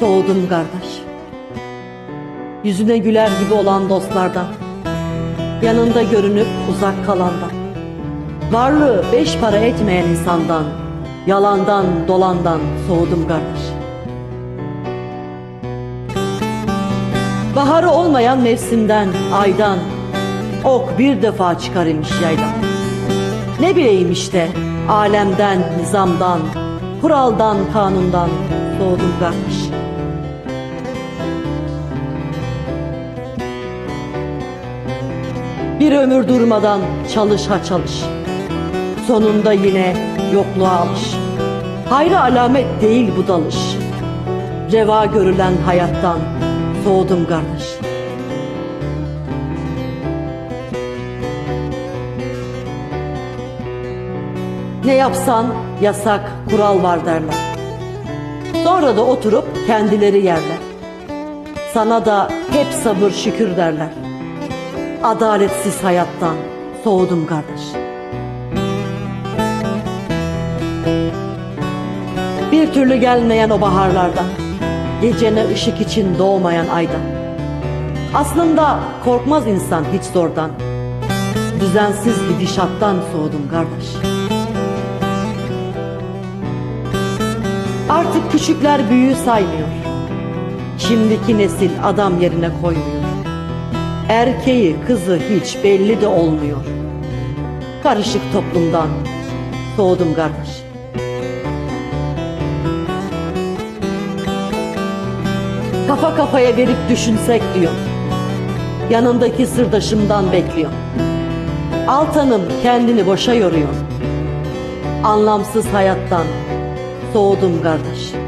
Soğudum kardeş. Yüzüne güler gibi olan dostlardan, yanında görünüp uzak kalandan, varlığı beş para etmeyen insandan, yalandan dolandan soğudum kardeş. Baharı olmayan mevsimden, aydan, ok bir defa çıkar imiş yaydan. Ne bileyim işte alemden, nizamdan, kuraldan, kanundan soğudum kardeş. Bir ömür durmadan çalış ha çalış. Sonunda yine yokluğa alış. Hayra alamet değil bu dalış. Reva görülen hayattan soğudum kardeş. Ne yapsan yasak, kural var derler. Sonra da oturup kendileri yerler. Sana da hep sabır şükür derler. Adaletsiz hayattan soğudum kardeş. Bir türlü gelmeyen o baharlardan, gecene ışık için doğmayan aydan. Aslında korkmaz insan hiç zordan, düzensiz gidişattan soğudum kardeş. Artık küçükler büyüğü saymıyor. Şimdiki nesil adam yerine koymuyor. Erkeği, kızı hiç belli de olmuyor. Karışık toplumdan soğudum kardeş. Kafa kafaya verip düşünsek diyor. Yanındaki sırdaşımdan bekliyor. Altanım kendini boşa yoruyor. Anlamsız hayattan soğudum kardeş.